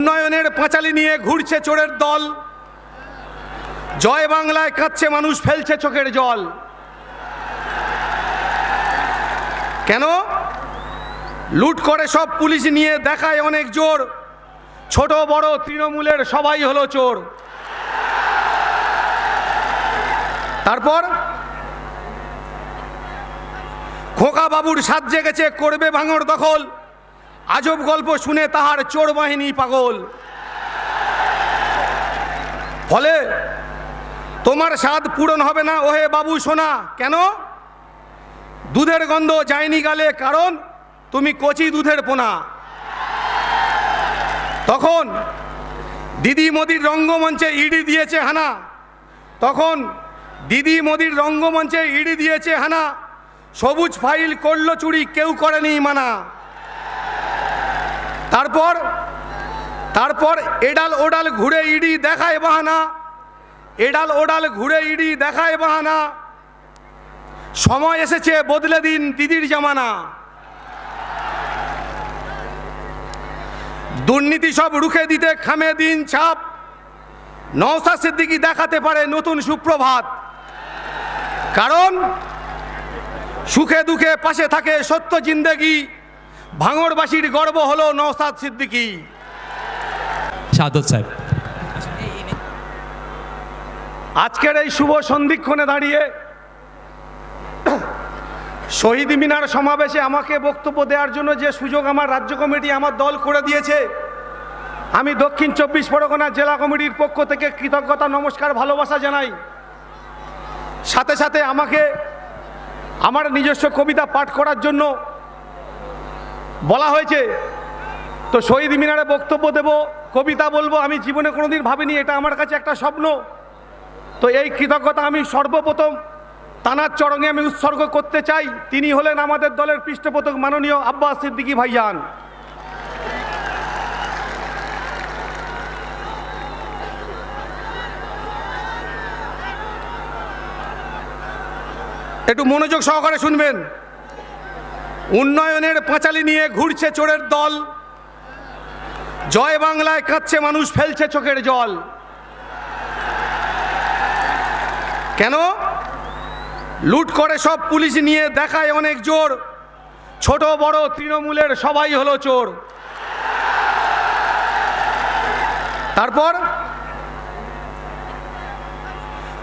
উন্নয়নের পাঁচালি নিয়ে ঘুরছে চোরের দল। জয় বাংলায় কাঁদছে মানুষ, ফেলছে চোখের জল। কেন? লুট করে সব পুলিশ নিয়ে দেখায় অনেক জোর। ছোট, বড়, তৃণমূলের সবাই হলো চোর। তারপর? খোকা বাবুর সাত জেগেছে করবে ভাঙর দখল। আজব গল্প শুনে তাহার চোর বাহিনী পাগল। ফলে তোমার স্বাদ পূরণ হবে না, ওহে বাবু সোনা। কেন? দুধের গন্ধ যায়নি গালে, কারণ তুমি কচি দুধের পোনা। তখন দিদি মোদির রঙ্গমঞ্চে ইডি দিয়েছে হানা। তখন দিদি মোদির রঙ্গমঞ্চে ইডি দিয়েছে হানা। সবুজ ফাইল করল চুরি, কেউ করেনি মানা। তারপর তারপর এডাল ওডাল ঘুরে ইডি দেখায় বাহানা, এডাল ওডাল ঘুরে ইডি দেখায় বাহানা। সময় এসেছে বদলে দিন দিদির জামানা। দুর্নীতি সব রুখে দিতে খামে দিন ছাপ। নওসা সিদ্দিকি দেখাতে পারে নতুন সুপ্রভাত। কারণ, সুখে দুঃখে পাশে থাকে সত্য জিন্দেগি। ভাঙড়বাসীর গর্ব হলো নওসাদ সিদ্দিকী। সাদত সাহেব। আজকের এই শুভ সন্ধিক্ষণে দাঁড়িয়ে শহীদ মিনার সমাবেশে আমাকে বক্তব্য দেওয়ার জন্য যে সুযোগ আমার রাজ্য কমিটি আমার দল করে দিয়েছে আমি দক্ষিণ চব্বিশ পরগনা জেলা কমিটির পক্ষ থেকে কৃতজ্ঞতা নমস্কার ভালোবাসা জানাই। সাথে সাথে আমাকে আমার নিজস্ব কবিতা পাঠ করার জন্য বলা হয়েছে, তো শহীদ মিনারে বক্তব্য দেব, কবিতা বলব, আমি জীবনে কোনোদিন ভাবিনি, এটা আমার কাছে একটা স্বপ্ন। তো এই কৃতজ্ঞতা আমি সর্বপ্রথম তানার চরণে আমি উৎসর্গ করতে চাই। তিনি হলেন আমাদের দলের পৃষ্ঠপোষক মাননীয় আব্বাস সিদ্দিকী ভাইজান। একটু মনোযোগ সহকারে শুনবেন। উন্নয়নের পাঁচালি নিয়ে ঘুরছে চোরের দল। জয় বাংলায় কাঁদছে মানুষ, ফেলছে চোখের জল। কেন? লুট করে সব পুলিশ নিয়ে দেখায় অনেক জোর। ছোট, বড়, তৃণমূলের সবাই হলো চোর। তারপর?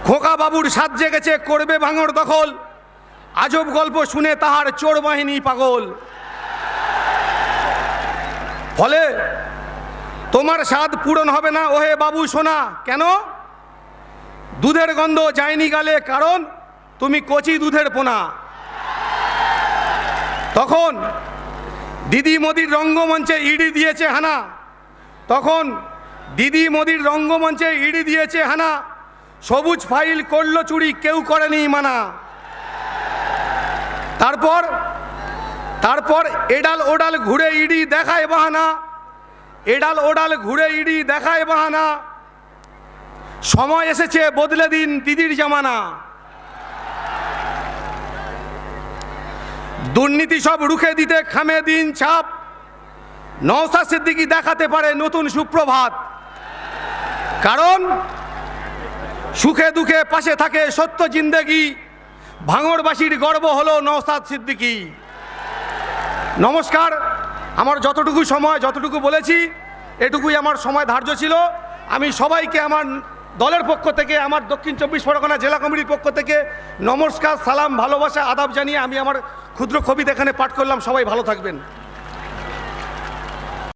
খোকা বাবুর সাত জেগেছে করবে ভাঙর দখল। আজব গল্প শুনে তাহার চোর বাহিনী পাগল। ফলে তোমার স্বাদ পূরণ হবে না, ওহে বাবু সোনা। কেন? দুধের গন্ধ যায়নি গালে, কারণ তুমি কচি দুধের পোনা। তখন দিদি মোদির রঙ্গমঞ্চে ইডি দিয়েছে হানা। তখন দিদি মোদির রঙ্গমঞ্চে ইডি দিয়েছে হানা। সবুজ ফাইল করল চুরি, কেউ করেনি মানা। তারপর তারপর এডাল ওডাল ঘুরে ইডি দেখায় বাহানা, এডাল ওডাল ঘুরে ইডি দেখায় বাহানা। সময় এসেছে বদলে দিন দিদির জামানা। দুর্নীতি সব রুখে দিতে খামে দিন ছাপ। নওসা সিদ্দিকি দেখাতে পারে নতুন সুপ্রভাত। কারণ, সুখে দুঃখে পাশে থাকে সত্য জিন্দেগি। ভাঙড়বাসীর গর্ব হলো নওসাদ সিদ্দিকী। নমস্কার, আমার যতটুকু সময়, যতটুকু বলেছি, এটুকুই আমার সময় ধার্য ছিল। আমি সবাইকে আমার দলের পক্ষ থেকে, আমার দক্ষিণ চব্বিশ পরগনা জেলা কমিটির পক্ষ থেকে নমস্কার, সালাম, ভালোবাসা, আদাব জানিয়ে আমি আমার ক্ষুদ্র কবিতা এখানে পাঠ করলাম। সবাই ভালো থাকবেন।